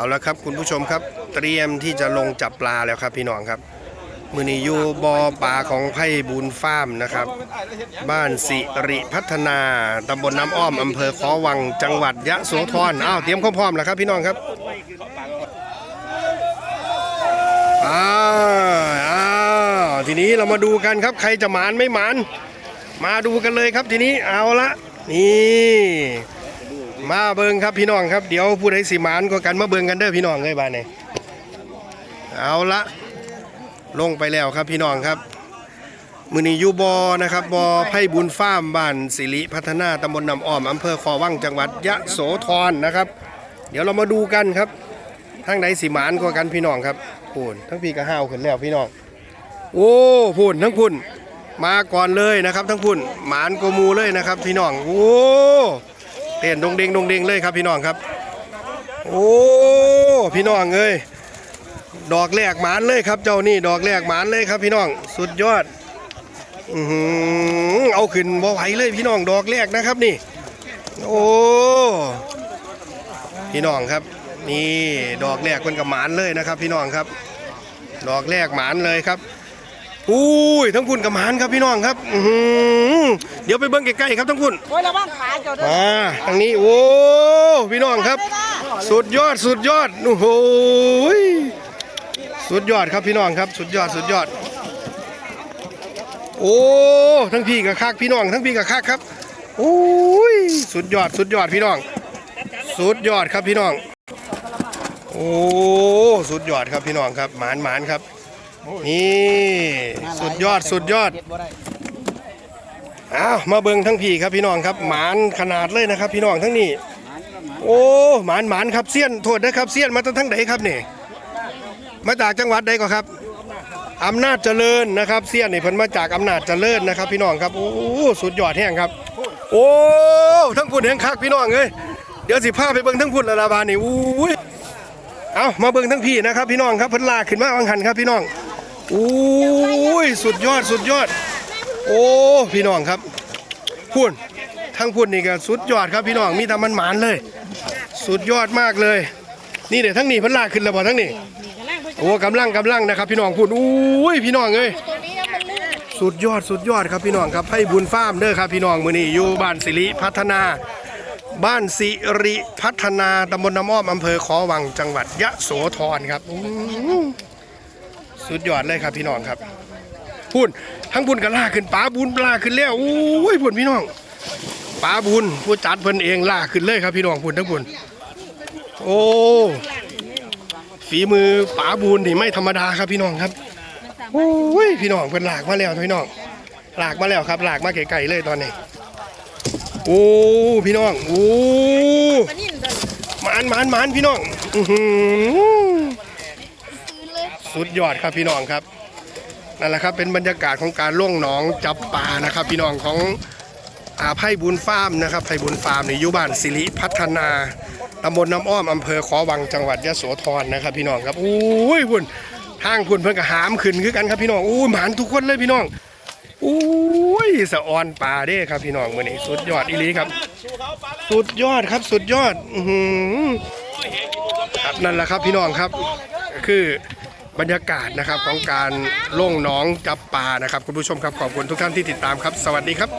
เอาละครับคุณผู้ชมครับ เตรียมที่จะลงจับปลาแล้วครับพี่น้องครับมือนี้อยู่บอปลาของไพ่บุญฟาร์มนะครับ บ้านสิริพัฒนาตำบลน้ำอ้อมอำเภอขอวังจังหวัดยะโสธรอ้าวเตรียมพร้อมแล้วครับพี่น้องครับอ้าวอ้าวทีนี้เรามาดูกันครับใครจะหมานไม่หมานมาดูกันเลยครับทีนี้เอาละนี่ มาเบิงครับพี่น้องครับเดี๋ยวผู้ใดสิหมานก็กันมาเบิงกันเด้อพี่น้องเลยบ้านนี้เอาละลงไปแล้วครับพี่น้องครับมือนี้ยูบอนะครับบอไพ่บุญฟาร์มบ้านสิริพัฒนาตำบลนำอ้อมอำเภอคอวังจังหวัดยะโสธรนะครับ เดี๋ยวเรามาดูกันครับทางไหนสิหมานก็กันพี่น้องครับพูนทั้งพี่ก็ห้าวขึ้นแล้วพี่น้อง โอ้พูนทั้งพุ่นมาก่อนเลยนะครับ ทั้งพุ่นหมานโกมูเลยนะครับพี่น้องโอ้ เต้นดงเดงดงเดงเลยครับพี่น้องครับ โอ้พี่น้องเอ้ยดอกแรกหมานเลยครับ เจ้านี่ดอกแรกหมานเลยครับ พี่น้องสุดยอดอือเอาขึ้นบ่ไหวเลยพี่น้องดอกแรกนะครับนี่ โอ้พี่น้องครับ นี่ดอกแรกมันกับหมานเลยนะครับ พี่น้องครับ ดอกแรกหมานเลยครับ อุ้ยทั้งพุ่นกับหมานครับพี่น้องครับอื้อหือเดี๋ยวไปเบิ้งใกล้ๆครับทั้งพุ่นโอ้ยระวังขาเจ้าด้วยมาทางนี้โอ้พี่น้องครับ สุดยอดสุดยอดโอ้โหยสุดยอดครับพี่น้องครับ สุดยอดสุดยอด โอ้ทั้งพี่กับคักพี่น้อง ทั้งพี่กับคักครับโอ้ยสุดยอดสุดยอดพี่น้อง สุดยอดครับพี่น้อง โอ้สุดยอดครับพี่น้องครับหมานหมานครับ นี่สุดยอดสุดยอดเด็ดบ่ได้อ้าวมาเบิ่งทั้งพี่ครับพี่น้องครับหมานขนาดเลยนะครับ พี่น้องทั้งนี้โอ้หมานหมานครับเสี้ยนโทษนะครับเสี้ยนมาตั้งทั้งไหนครับนี่มาจากจังหวัดใดก็ครับอำนาจเจริญนะครับเสี้ยนนี่เพิ่นมาจากอำนาจเจริญนะครับ พี่น้องครับโอ้สุดยอดแห้งครับ โอ้ทั้งพุ่นแห้งคักพี่น้องเอ้ยเดี๋ยวสิพาไปเบิ่งทั้งพุ่นละลาบานนี่อู้ยเอามาเบิ่งทั้งพี่นะครับ พี่น้องครับเพิ่นลากขึ้นมาวังหันครับพี่น้อง อู้ยสุดยอดสุดยอด โอ้พี่น้องครับพุ่นทั้งพุ่นนี่ก็สุดยอดครับพี่น้องมีแต่มันหมานเลย สุดยอดมากเลย นี่เดี๋ยวทั้งนี้พันลากขึ้นแล้วบ่ทั้งนี้โอ้กำลังกำลังนะครับ พี่น้องพุ่นอุ้ยพี่น้องเอ้ยสุดยอดสุดยอดครับพี่น้องครับให้บุญฟ้ามเด้อครับพี่น้องมือนี้อยู่บ้านสิริพัฒนา บ้านสิริพัฒนาตำบลน้ำอ้อมอำเภอขอวังจังหวัดยะโสธรครับอื สุดยอดเลยครับพี่น้องครับพุ่นทั้งพุ่นก็ลากขึ้นป๋าบุญลากขึ้นแล้วอุ้ยพุ่นพี่น้องป๋าบุญผู้จัดเพิ่นเองลากขึ้นเลยครับพี่น้องพุ่นทั้งพุ่นโอ้ฝีมือป๋าบุญนี่ไม่ธรรมดาครับพี่น้องครับโอ้ยพี่น้องเพิ่นลากมาแล้วพี่น้องลากมาแล้วครับลากมาไกลๆเลยตอนนี้โอ้พี่น้องโอ้หมานหมานหมานพี่น้องอื้อหือ สุดยอดครับพี่น้องครับนั่นแหละครับเป็นบรรยากาศของการล่วงหนองจับปลานะครับ พี่น้องของอาไพ่บุญฟาร์มนะครับไพ่บุญฟาร์มในยุบ้านสิริพัฒนาตำบลน้ำอ้อมอำเภอขอวังจังหวัดยะโสธรนะครับ พี่น้องครับอุ้ยพุ่นทางพุ่นเพิ่นก็หามขึ้นคือกันครับพี่น้องอู้หมานทุกคนเลยพี่น้องอุ้ยสะออนปลาเด้ครับพี่น้องมื้อนี้สุดยอดอีลีครับ สุดยอดครับสุดยอดอื้อหือครับนั่นแหละครับพี่น้องครับ คือ บรรยากาศนะครับของการล่งน้องจับปลานะครับ คุณผู้ชมครับขอบคุณทุกท่านที่ติดตามครับ สวัสดีครับ